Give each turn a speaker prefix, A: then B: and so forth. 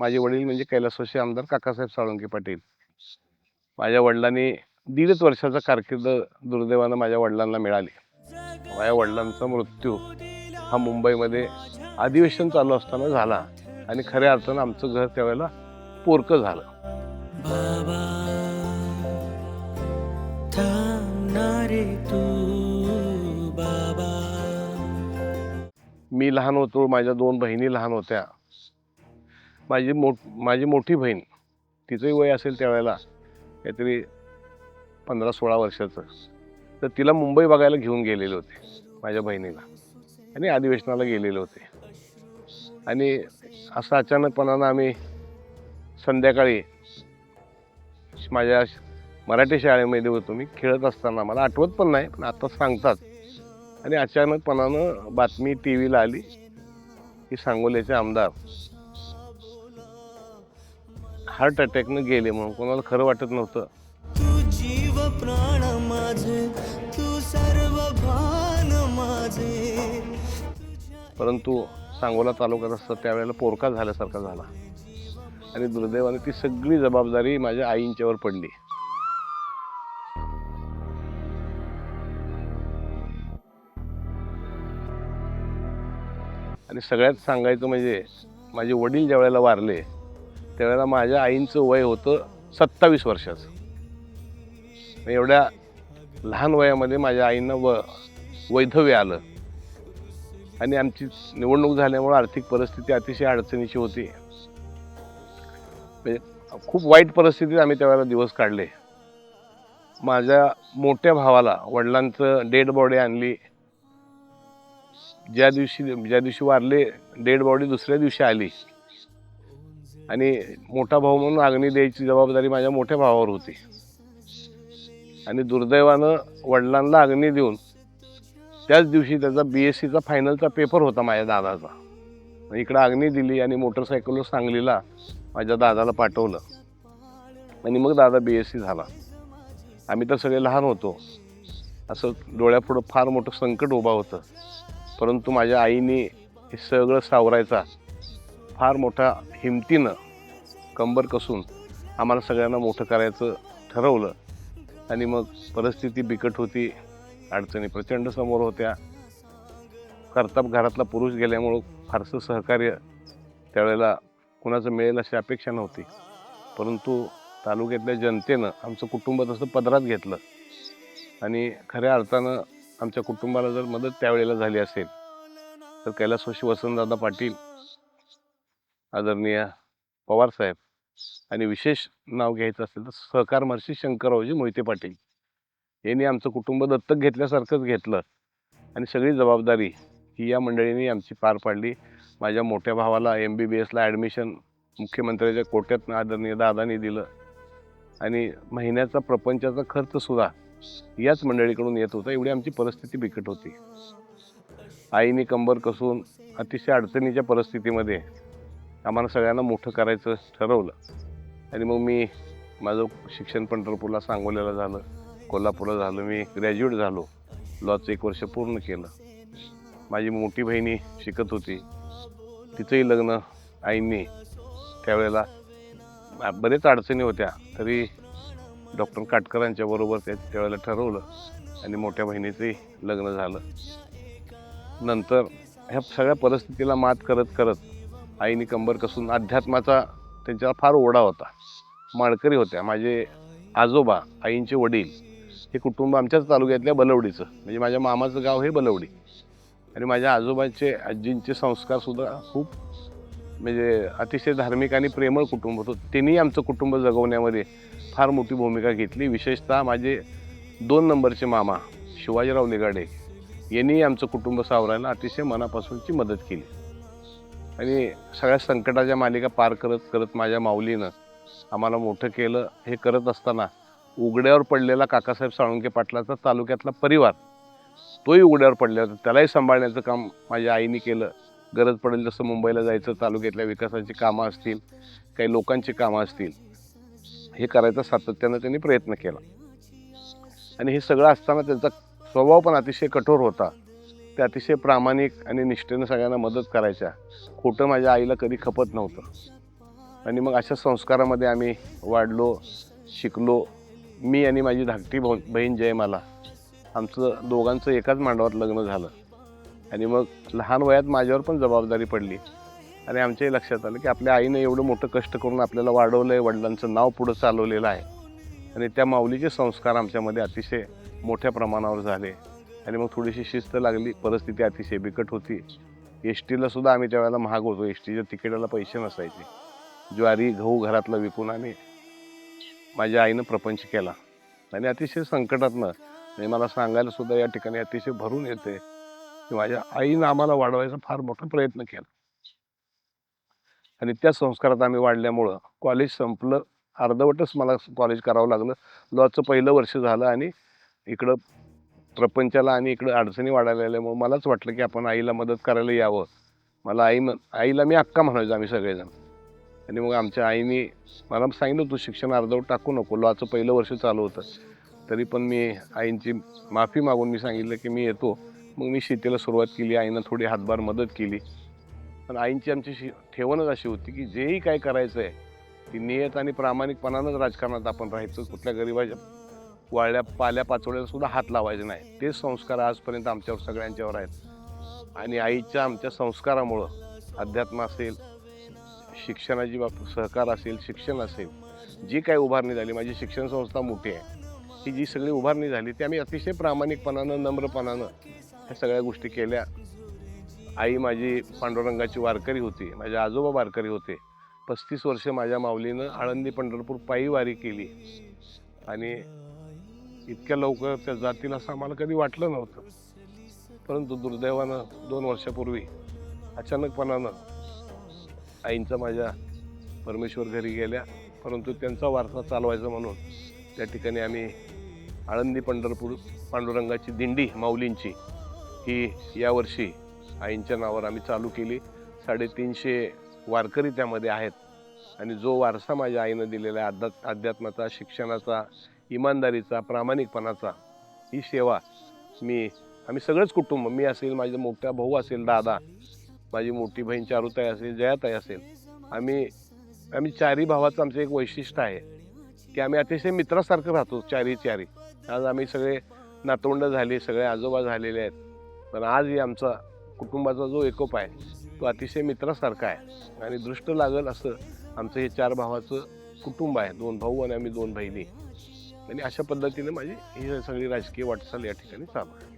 A: माझे वडील म्हणजे कैलासवासी आमदार काकासाहेब साळुंके पाटील. माझ्या वडिलांनी दीडच वर्षाचा कारकीर्द दुर्दैवानं माझ्या वडिलांना मिळाली. माझ्या वडिलांचा मृत्यू हा मुंबईमध्ये अधिवेशन चालू असताना झाला आणि खऱ्या अर्थानं आमचं घर त्यावेळेला पोरकं झालं. मी लहान होतो माझ्या दोन बहिणी लहान होत्या. माझी मो माझी मोठी बहीण तिचंही वय असेल त्यावेळेला काहीतरी पंधरा सोळा वर्षाचं तर तिला मुंबई बघायला घेऊन गेलेले होते माझ्या बहिणीला. आणि अधिवेशनाला गेलेले होते. आणि असं अचानकपणानं आम्ही संध्याकाळी माझ्या मराठी शाळेमध्ये होतो. मी खेळत असताना मला आठवत पण नाही पण आता सांगतात. आणि अचानकपणानं बातमी टी व्हीला आली की सांगोल्याचे आमदार हार्ट अटॅकनं गेले म्हणून कोणाला खरं वाटत नव्हतं.
B: तू जीव प्राण माझे तू सर्व भान माझे
A: परंतु सांगोला तालुक्यात असतं त्यावेळेला पोरका झाल्यासारखा झाला. आणि दुर्दैवाने ती सगळी जबाबदारी माझ्या आईंच्यावर पडली. आणि सगळ्यात सांगायचं म्हणजे माझे वडील ज्या वेळेला वारले त्यावेळेला माझ्या आईंचं वय होतं सत्तावीस वर्षाचं. एवढ्या लहान वयामध्ये माझ्या आईंना व वैधव्य आलं. आणि आमची निवडणूक झाल्यामुळे आर्थिक परिस्थिती अतिशय अडचणीची होती. म्हणजे खूप वाईट परिस्थितीत आम्ही त्यावेळेला दिवस काढले. माझ्या मोठ्या भावाला वडिलांचं डेड बॉडी आणली. ज्या दिवशी ज्या दिवशी वारले डेड बॉडी दुसऱ्या दिवशी आली. आणि मोठा भाऊ म्हणून अग्नी द्यायची जबाबदारी माझ्या मोठ्या भावावर होती. आणि दुर्दैवानं वडिलांना अग्नी देऊन त्याच दिवशी त्याचा बी एस सीचा फायनलचा पेपर होता माझ्या दादाचा. इकडं अग्नी दिली आणि मोटरसायकलवर सांगलीला माझ्या दादाला पाठवलं. आणि मग दादा बी एस सी झाला. आम्ही तर सगळे लहान होतो. असं डोळ्यापुढं फार मोठं संकट उभा होतं. परंतु माझ्या आईने हे सगळं सावरायचा फार मोठ्या हिमतीनं कंबर कसून आम्हाला सगळ्यांना मोठं करायचं ठरवलं. आणि मग परिस्थिती बिकट होती अडचणी प्रचंड समोर होत्या. कर्ताप घरातला पुरुष गेल्यामुळं फारसं सहकार्य त्यावेळेला कुणाचं मिळेल अशी अपेक्षा नव्हती. परंतु तालुक्यातल्या जनतेनं आमचं कुटुंब तसं पदरात घेतलं. आणि खऱ्या अर्थानं आमच्या कुटुंबाला जर मदत त्यावेळेला झाली असेल तर कैलासवासी वसंतदादा पाटील आदरणीय पवारसाहेब आणि विशेष नाव घ्यायचं असेल तर सहकार महर्षी शंकररावजी मोहिते पाटील. यांनी आमचं कुटुंब दत्तक घेतल्यासारखंच घेतलं आणि सगळी जबाबदारी ही या मंडळींनी आमची पार पाडली. माझ्या मोठ्या भावाला एम बी बी एसला ॲडमिशन मुख्यमंत्र्याच्या कोट्यातनं आदरणीय दादानी दिलं आणि महिन्याचा प्रपंचाचा खर्चसुद्धा याच मंडळीकडून येत होता. एवढी आमची परिस्थिती बिकट होती. आईने कंबर कसून अतिशय अडचणीच्या परिस्थितीमध्ये आम्हाला सगळ्यांना मोठं करायचं ठरवलं. आणि मग मी माझं शिक्षण पंढरपूरला सांगोल्याला झालं कोल्हापूरला झालं मी ग्रॅज्युएट झालो. लॉचं एक वर्ष पूर्ण केलं. माझी मोठी बहिणी शिकत होती. तिचंही लग्न आईंनी त्यावेळेला बरेच अडचणी होत्या. तरी डॉक्टर काटकरांच्या बरोबर त्या त्यावेळेला ठरवलं आणि मोठ्या बहिणीचंही लग्न झालं. नंतर ह्या सगळ्या परिस्थितीला मात करत करत आईने कंबर कसून अध्यात्माचा त्यांच्यावर फार ओढा होता. माळकरी होत्या. माझे आजोबा आईंचे वडील हे कुटुंब आमच्याच तालुक्यातल्या बलवडीचं. म्हणजे माझ्या मामाचं गाव हे बलवडी. आणि माझ्या आजोबांचे आजींचे संस्कारसुद्धा खूप म्हणजे अतिशय धार्मिक आणि प्रेमळ कुटुंब होतं. त्यांनी आमचं कुटुंब जगवण्यामध्ये फार मोठी भूमिका घेतली. विशेषतः माझे दोन नंबरचे मामा शिवाजीराव निगाडे यांनी आमचं कुटुंब सावरायला अतिशय मनापासूनची मदत केली. आणि सगळ्या संकटाच्या मालिका पार करत करत माझ्या माऊलीनं आम्हाला मोठं केलं. हे करत असताना उघड्यावर पडलेला काकासाहेब साळुंके पाटलाचा तालुक्यातला परिवार तोही उघड्यावर पडला होता. त्यालाही सांभाळण्याचं काम माझ्या आईने केलं. गरज पडेल जसं मुंबईला जायचं तालुक्यातल्या विकासाची कामं असतील काही लोकांची कामं असतील. हे करायचा सातत्यानं त्यांनी प्रयत्न केला. आणि हे सगळं असताना त्यांचा स्वभाव पण अतिशय कठोर होता. ते अतिशय प्रामाणिक आणि निष्ठेनं सगळ्यांना मदत करायच्या. खोटं माझ्या आईला कधी खपत नव्हतं. आणि मग अशा संस्कारामध्ये आम्ही वाढलो शिकलो. मी आणि माझी धाकटी भाऊ बहीण जयमाला आमचं दोघांचं एकाच मांडवात लग्न झालं. आणि मग लहान वयात माझ्यावर पण जबाबदारी पडली. आणि आमच्याही लक्षात आलं की आपल्या आईनं एवढं मोठं कष्ट करून आपल्याला वाढवलं आहे वडिलांचं नाव पुढं चालवलेलं आहे. आणि त्या माऊलीचे संस्कार आमच्यामध्ये अतिशय मोठ्या प्रमाणावर झाले. आणि मग थोडीशी शिस्त लागली. परिस्थिती अतिशय बिकट होती. एस टीला सुद्धा आम्ही त्यावेळेला महाग होतो. एस टीच्या तिकिटाला पैसे नसायचे. ज्वारी गहू घरातलं विकून आम्ही माझ्या आईनं प्रपंच केला. आणि अतिशय संकटातनं आणि मला सांगायला सुद्धा या ठिकाणी अतिशय भरून येते की माझ्या आईनं आम्हाला वाढवायचा फार मोठा प्रयत्न केला. आणि त्या संस्कारात आम्ही वाढल्यामुळं कॉलेज संपलं. अर्धवटच मला कॉलेज करावं लागलं. लॉचं पहिलं वर्ष झालं आणि इकडं प्रपंचाला आणि इकडं अडचणी वाढायला मग मलाच वाटलं की आपण आईला मदत करायला यावं. मला आई म्हण आईला मी अक्का म्हणायचो आम्ही सगळेजण. आणि मग आमच्या आईने मला सांगितलं तू शिक्षण अर्धवट टाकू नको लॉचं पहिलं वर्ष चालू होतं. तरी पण मी आईंची माफी मागून मी सांगितलं की मी येतो. मग मी शेतीला सुरुवात केली आईनं थोडी हातभार मदत केली. पण आईंची आमची शि ठेवणच अशी होती की जेही काय करायचं आहे ती नियत आणि प्रामाणिकपणानंच राजकारणात आपण राहायचं कुठल्या गरिबाच्या वाळल्या पाल्या पाचोळ्याला सुद्धा हात लावायचे नाही. ते संस्कार आजपर्यंत आमच्यावर सगळ्यांच्यावर आहेत. आणि आईच्या आमच्या संस्कारामुळं अध्यात्म असेल शिक्षणाची बाब सहकार असेल शिक्षण असेल जी काही उभारणी झाली माझी शिक्षण संस्था मोठी आहे ही जी सगळी उभारणी झाली ती आम्ही अतिशय प्रामाणिकपणानं नम्रपणानं ह्या सगळ्या गोष्टी केल्या. आई माझी पांडुरंगाची वारकरी होती माझे आजोबा वारकरी होते. पस्तीस वर्ष माझ्या माऊलीनं आळंदी पंढरपूर पायी वारी केली. आणि इतक्या लवकर त्या जातील असं आम्हाला कधी वाटलं नव्हतं. परंतु दुर्दैवानं दोन वर्षापूर्वी अचानकपणानं आईंचा माझ्या परमेश्वर घरी गेल्या. परंतु त्यांचा वारसा चालवायचा म्हणून त्या ठिकाणी आम्ही आळंदी पंढरपूर पांडुरंगाची दिंडी माऊलींची ही यावर्षी आईंच्या नावावर आम्ही चालू केली. साडेतीनशे वारकरी त्यामध्ये आहेत. आणि जो वारसा माझ्या आईनं दिलेला आहे अध्यात् अध्यात्माचा शिक्षणाचा इमानदारीचा प्रामाणिकपणाचा ही सेवा मी आम्ही सगळंच कुटुंब मी असेल माझे मोठा भाऊ असेल दादा माझी मोठी बहीण चारुताई असेल जयाताई असेल आम्ही आम्ही चारी भावाचं आमचं एक वैशिष्ट्य आहे की आम्ही अतिशय मित्रासारखं राहतो चारी चारी. आज आम्ही सगळे नातवंड झाले सगळे आजोबा झालेले आहेत. पण आजही आमचा कुटुंबाचा जो एकोप आहे तो अतिशय मित्रासारखा आहे. आणि दृष्ट लागल असं आमचं हे चार भावाचं कुटुंब आहे दोन भाऊ आणि आम्ही दोन बहिणी. आणि अशा पद्धतीने माझी ही सगळी राजकीय वाटचाल या ठिकाणी चालू आहे.